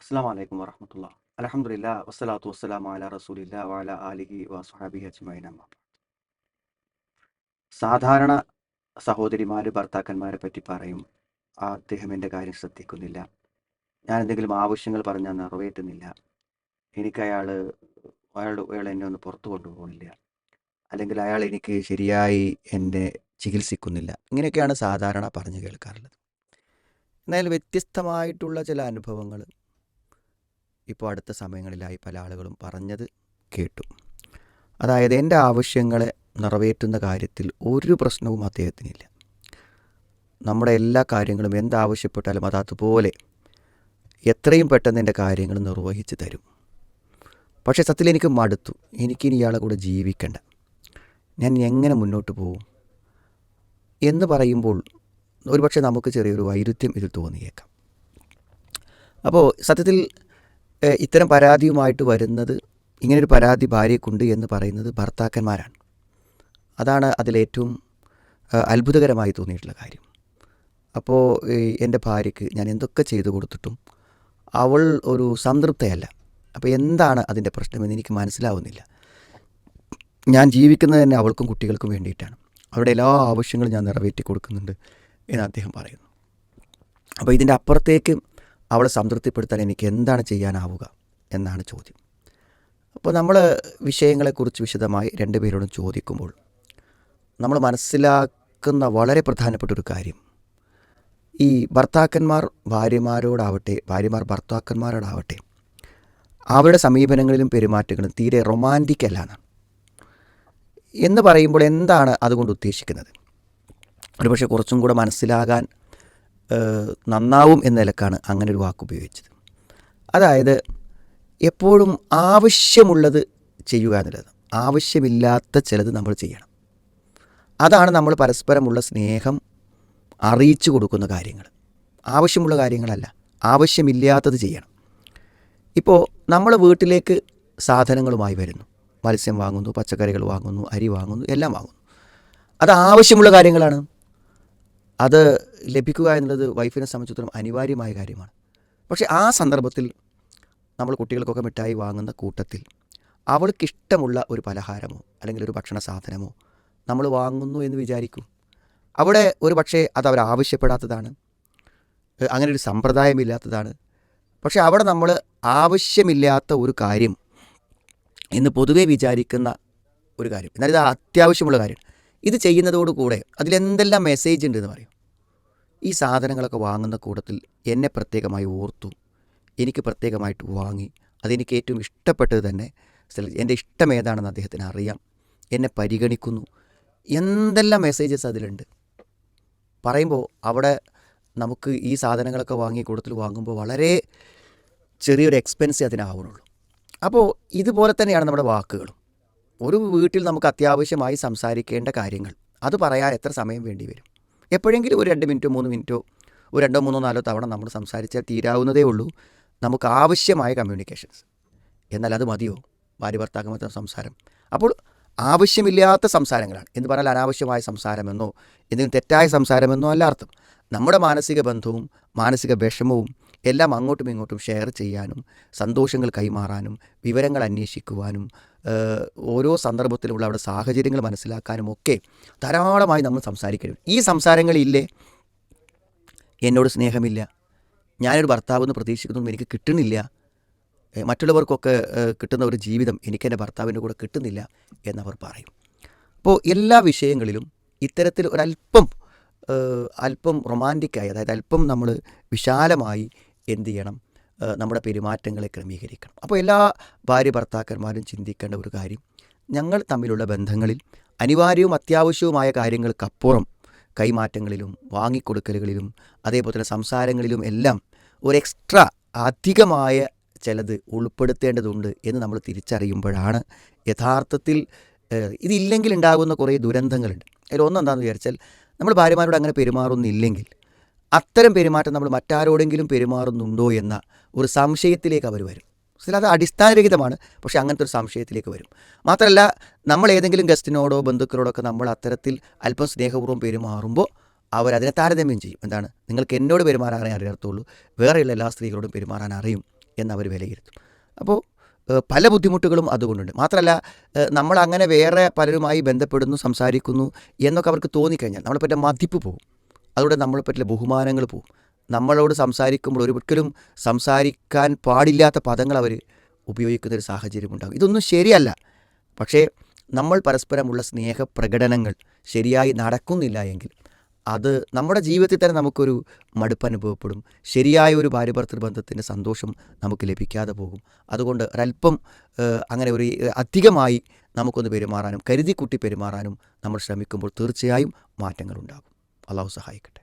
അസ്സാം വലൈക്കും വറഹമത്തുള്ള അലഹമുല്ല വസ്സലാത്തു വസ്സലാം അല റസൂലില്ല വാല ആലിഹി വസുഹാബി ഹജ്മൈന സാധാരണ സഹോദരിമാര് ഭർത്താക്കന്മാരെ പറ്റി പറയും അദ്ദേഹം എന്റെ കാര്യം ശ്രദ്ധിക്കുന്നില്ല. ഞാൻ എന്തെങ്കിലും ആവശ്യങ്ങൾ പറഞ്ഞാൽ നിറവേറ്റുന്നില്ല. എനിക്ക് അയാൾ അയാൾ അയാൾ എന്നെ ഒന്ന് പുറത്തു കൊണ്ടുപോകുന്നില്ല. അല്ലെങ്കിൽ അയാൾ എനിക്ക് ശരിയായി എന്നെ ചികിത്സിക്കുന്നില്ല. ഇങ്ങനെയൊക്കെയാണ് സാധാരണ പറഞ്ഞു കേൾക്കാറുള്ളത്. എന്നാൽ വ്യത്യസ്തമായിട്ടുള്ള ചില അനുഭവങ്ങൾ ഇപ്പോൾ അടുത്ത സമയങ്ങളിലായി പല ആളുകളും പറഞ്ഞത് കേട്ടു. അതായത് എന്റെ ആവശ്യങ്ങളെ നിറവേറ്റുന്ന കാര്യത്തിൽ ഒരു പ്രശ്നവും അദ്ദേഹത്തിനില്ല. നമ്മുടെ എല്ലാ കാര്യങ്ങളും എന്താവശ്യപ്പെട്ടാലും അത് അതുപോലെ എത്രയും പെട്ടെന്ന് എന്റെ കാര്യങ്ങൾ നിർവഹിച്ച് തരും. പക്ഷേ സത്യത്തിൽ എനിക്ക് മടുത്തു. എനിക്കിനി ഇയാളെ കൂടെ ജീവിക്കണ്ട. ഞാൻ എങ്ങനെ മുന്നോട്ട് പോകും? എന്ന് പറയുമ്പോൾ ഒരുപക്ഷെ നമുക്ക് ചെറിയൊരു വൈരുദ്ധ്യം ഇതിൽ തോന്നിയേക്കാം. അപ്പോൾ സത്യത്തിൽ ഇത്തരം പരാതിയുമായിട്ട് വരുന്നത് ഇങ്ങനൊരു പരാതി ഭാര്യയ്ക്കുണ്ട് എന്ന് പറയുന്നത് ഭർത്താക്കന്മാരാണ്. അതാണ് അതിലേറ്റവും അത്ഭുതകരമായി തോന്നിയിട്ടുള്ള കാര്യം. അപ്പോൾ എന്റെ ഭാര്യയ്ക്ക് ഞാൻ എന്തൊക്കെ ചെയ്തു കൊടുത്തിട്ടും അവൾ ഒരു സംതൃപ്തയല്ല. അപ്പോൾ എന്താണ് അതിന്റെ പ്രശ്നമെന്ന് എനിക്ക് മനസ്സിലാവുന്നില്ല. ഞാൻ ജീവിക്കുന്നത് തന്നെ അവൾക്കും കുട്ടികൾക്കും വേണ്ടിയിട്ടാണ്. അവരുടെ എല്ലാ ആവശ്യങ്ങളും ഞാൻ നിറവേറ്റി കൊടുക്കുന്നുണ്ട് എന്ന് അദ്ദേഹം പറയുന്നു. അപ്പോൾ ഇതിന്റെ അപ്പുറത്തേക്ക് അവളെ സംതൃപ്തിപ്പെടുത്താൻ എനിക്ക് എന്താണ് ചെയ്യാനാവുക എന്നാണ് ചോദ്യം. അപ്പോൾ നമ്മൾ വിഷയങ്ങളെക്കുറിച്ച് വിശദമായി രണ്ടുപേരോടും ചോദിക്കുമ്പോൾ നമ്മൾ മനസ്സിലാക്കുന്ന വളരെ പ്രധാനപ്പെട്ട ഒരു കാര്യം. ഈ ഭർത്താക്കന്മാർ ഭാര്യമാരോടാവട്ടെ ഭാര്യമാർ ഭർത്താക്കന്മാരോടാവട്ടെ അവരുടെ സമീപനങ്ങളിലും പെരുമാറ്റങ്ങളും തീരെ റൊമാന്റിക് അല്ലാണ് എന്ന് പറയുമ്പോൾ എന്താണ് അതുകൊണ്ട് ഉദ്ദേശിക്കുന്നത്? ഒരുപക്ഷെ കുറച്ചും കൂടെ മനസ്സിലാകാൻ നന്നാവും എന്ന നിലക്കാണ് അങ്ങനെ ഒരു വാക്ക് ഉപയോഗിച്ചത്. അതായത് എപ്പോഴും ആവശ്യമുള്ളത് ചെയ്യുക എന്നുള്ളത് ആവശ്യമില്ലാത്ത ചിലത് നമ്മൾ ചെയ്യണം. അതാണ് നമ്മൾ പരസ്പരമുള്ള സ്നേഹം അറിയിച്ചു കൊടുക്കുന്ന കാര്യങ്ങൾ. ആവശ്യമുള്ള കാര്യങ്ങളല്ല ആവശ്യമില്ലാത്തത് ചെയ്യണം. ഇപ്പോൾ നമ്മൾ വീട്ടിലേക്ക് സാധനങ്ങളുമായി വരുന്നു. മത്സ്യം വാങ്ങുന്നു പച്ചക്കറികൾ വാങ്ങുന്നു അരി വാങ്ങുന്നു എല്ലാം വാങ്ങുന്നു. അത് ആവശ്യമുള്ള കാര്യങ്ങളാണ്. അത് ലഭിക്കുക എന്നുള്ളത് വൈഫിനെ സംബന്ധിച്ചിടത്തോളം അനിവാര്യമായ കാര്യമാണ്. പക്ഷേ ആ സന്ദർഭത്തിൽ നമ്മൾ കുട്ടികൾക്കൊക്കെ മിഠായി വാങ്ങുന്ന കൂട്ടത്തിൽ അവൾക്കിഷ്ടമുള്ള ഒരു പലഹാരമോ അല്ലെങ്കിൽ ഒരു ഭക്ഷണ സാധനമോ നമ്മൾ വാങ്ങുന്നു എന്ന് വിചാരിക്കും. അവിടെ ഒരു പക്ഷേ അത് അവർ ആവശ്യപ്പെടാത്തതാണ്. അങ്ങനെ ഒരു സമ്പ്രദായമില്ലാത്തതാണ്. പക്ഷേ അവിടെ നമ്മൾ ആവശ്യമില്ലാത്ത ഒരു കാര്യം എന്ന് പൊതുവേ വിചാരിക്കുന്ന ഒരു കാര്യം. എന്നാൽ ഇത് അത്യാവശ്യമുള്ള കാര്യം. ഇത് ചെയ്യുന്നതോടുകൂടെ അതിലെന്തെല്ലാം മെസ്സേജ് ഉണ്ടെന്ന് പറയും. ഈ സാധനങ്ങളൊക്കെ വാങ്ങുന്ന കൂട്ടത്തിൽ എന്നെ പ്രത്യേകമായി ഓർത്തു. എനിക്ക് പ്രത്യേകമായിട്ട് വാങ്ങി. അതെനിക്ക് ഏറ്റവും ഇഷ്ടപ്പെട്ടത് തന്നെ എന്റെ ഇഷ്ടം ഏതാണെന്ന് അദ്ദേഹത്തിന് അറിയാം. എന്നെ പരിഗണിക്കുന്നു. എന്തെല്ലാം മെസ്സേജസ് അതിലുണ്ട്? പറയുമ്പോൾ അവിടെ നമുക്ക് ഈ സാധനങ്ങളൊക്കെ വാങ്ങി കൂട്ടത്തിൽ വാങ്ങുമ്പോൾ വളരെ ചെറിയൊരു എക്സ്പെൻസ് അതിനാവുന്നുള്ളൂ. അപ്പോൾ ഇതുപോലെ തന്നെയാണ് നമ്മുടെ വാക്കുകളും. ഒരു വീട്ടിൽ നമുക്ക് അത്യാവശ്യമായി സംസാരിക്കേണ്ട കാര്യങ്ങൾ. അത് പറയാൻ എത്ര സമയം വേണ്ടി വരും? എപ്പോഴെങ്കിലും ഒരു രണ്ട് മിനിറ്റോ മൂന്ന് മിനിറ്റോ ഒരു രണ്ടോ മൂന്നോ നാലോ തവണ നമ്മൾ സംസാരിച്ചാൽ തീരാവുന്നതേ ഉള്ളൂ. നമുക്ക് ആവശ്യമായ കമ്മ്യൂണിക്കേഷൻസ് എന്നാൽ അത് മതിയോ? ഭാര്യ ഭർത്താക്കന്മാരുടെ സംസാരം. അപ്പോൾ ആവശ്യമില്ലാത്ത സംസാരങ്ങളാണ്. എന്ന് പറഞ്ഞാൽ അനാവശ്യമായ സംസാരമെന്നോ എന്തെങ്കിലും തെറ്റായ സംസാരമെന്നോ അല്ല അർത്ഥം. നമ്മുടെ മാനസിക ബന്ധവും മാനസിക വിഷമവും എല്ലാം അങ്ങോട്ടും ഇങ്ങോട്ടും ഷെയർ ചെയ്യാനും സന്തോഷങ്ങൾ കൈമാറാനും വിവരങ്ങൾ അന്വേഷിക്കുവാനും ഓരോ സന്ദർഭത്തിലുള്ള അവിടെ സാഹചര്യങ്ങൾ മനസ്സിലാക്കാനും ഒക്കെ ധാരാളമായി നമ്മൾ സംസാരിക്കണം ഈ സംസാരങ്ങളില്ലേ? എന്നോട് സ്നേഹമില്ല. ഞാനൊരു ഭർത്താവ് എന്ന് പ്രതീക്ഷിക്കുന്നതും എനിക്ക് കിട്ടുന്നില്ല. മറ്റുള്ളവർക്കൊക്കെ കിട്ടുന്ന ഒരു ജീവിതം എനിക്ക് എന്റെ ഭർത്താവിന്റെ കൂടെ കിട്ടുന്നില്ല എന്നവർ പറയും. അപ്പോൾ എല്ലാ വിഷയങ്ങളിലും ഇത്തരത്തിൽ ഒരല്പം അല്പം റൊമാന്റിക്കായി അതായത് അല്പം നമ്മൾ വിശാലമായി എന്ത് ചെയ്യണം നമ്മുടെ പെരുമാറ്റങ്ങളെ ക്രമീകരിക്കണം. അപ്പോൾ എല്ലാ ഭാര്യ ഭർത്താക്കന്മാരും ചിന്തിക്കേണ്ട ഒരു കാര്യം ഞങ്ങൾ തമ്മിലുള്ള ബന്ധങ്ങളിൽ അനിവാര്യവും അത്യാവശ്യവുമായ കാര്യങ്ങൾക്കപ്പുറം കൈമാറ്റങ്ങളിലും വാങ്ങിക്കൊടുക്കലുകളിലും അതേപോലെ തന്നെ സംസാരങ്ങളിലും എല്ലാം ഒരു എക്സ്ട്രാ അധികമായ ചിലത് ഉൾപ്പെടുത്തേണ്ടതുണ്ട് എന്ന് നമ്മൾ തിരിച്ചറിയുമ്പോഴാണ് യഥാർത്ഥത്തിൽ ഇതില്ലെങ്കിൽ ഉണ്ടാകുന്ന കുറേ ദുരന്തങ്ങളുണ്ട്. അതിൽ ഒന്നെന്താണെന്ന് വിചാരിച്ചാൽ നമ്മൾ ഭാര്യമാരോട് അങ്ങനെ പെരുമാറുന്നില്ലെങ്കിൽ അത്തരം പെരുമാറ്റം നമ്മൾ മറ്റാരോടെങ്കിലും പെരുമാറുന്നുണ്ടോ എന്ന ഒരു സംശയത്തിലേക്ക് അവർ വരും? അത് അടിസ്ഥാനരഹിതമാണ് പക്ഷേ അങ്ങനത്തെ ഒരു സംശയത്തിലേക്ക് വരും. മാത്രമല്ല നമ്മൾ ഏതെങ്കിലും ഗസ്റ്റിനോടോ ബന്ധുക്കളോടോ ഒക്കെ നമ്മൾ അത്തരത്തിൽ അല്പം സ്നേഹപൂർവം പെരുമാറുമ്പോൾ അതിനെ താരതമ്യം ചെയ്യും. എന്താണ്? നിങ്ങൾക്ക് എന്നോട് പെരുമാറാനേ അറിയാത്തുള്ളൂ വേറെയുള്ള എല്ലാ സ്ത്രീകളോടും പെരുമാറാൻ അറിയും എന്നവർ വിലയിരുത്തും. അപ്പോൾ പല ബുദ്ധിമുട്ടുകളും അതുകൊണ്ടുണ്ട്. മാത്രമല്ല നമ്മൾ നമ്മളങ്ങനെ വേറെ പലരുമായി ബന്ധപ്പെടുന്നു സംസാരിക്കുന്നു എന്നൊക്കെ അവർക്ക് തോന്നിക്കഴിഞ്ഞാൽ നമ്മളെ മതിപ്പ് പോകും. അതോടെ നമ്മളെ പറ്റിയ ബഹുമാനങ്ങൾ പോവും. നമ്മളോട് സംസാരിക്കുമ്പോൾ ഒരിക്കലും സംസാരിക്കാൻ പാടില്ലാത്ത പദങ്ങൾ അവർ സാഹചര്യം ഉണ്ടാകും. ഇതൊന്നും ശരിയല്ല. പക്ഷേ നമ്മൾ പരസ്പരമുള്ള സ്നേഹപ്രകടനങ്ങൾ ശരിയായി നടക്കുന്നില്ല എങ്കിൽ അത് നമ്മുടെ ജീവിതത്തിൽ തന്നെ നമുക്കൊരു മടുപ്പ് അനുഭവപ്പെടും. ശരിയായ ഒരു ഭാര്യ ഭർത്തൃ ബന്ധത്തിന്റെ സന്തോഷം നമുക്ക് ലഭിക്കാതെ പോകും. അതുകൊണ്ട് ഒരല്പം അങ്ങനെ ഒരു അധികമായി നമുക്കൊന്ന് പെരുമാറാനും കരുതി കുട്ടി പെരുമാറാനും നമ്മൾ ശ്രമിക്കുമ്പോൾ തീർച്ചയായും മാറ്റങ്ങളുണ്ടാകും. allows a high cut.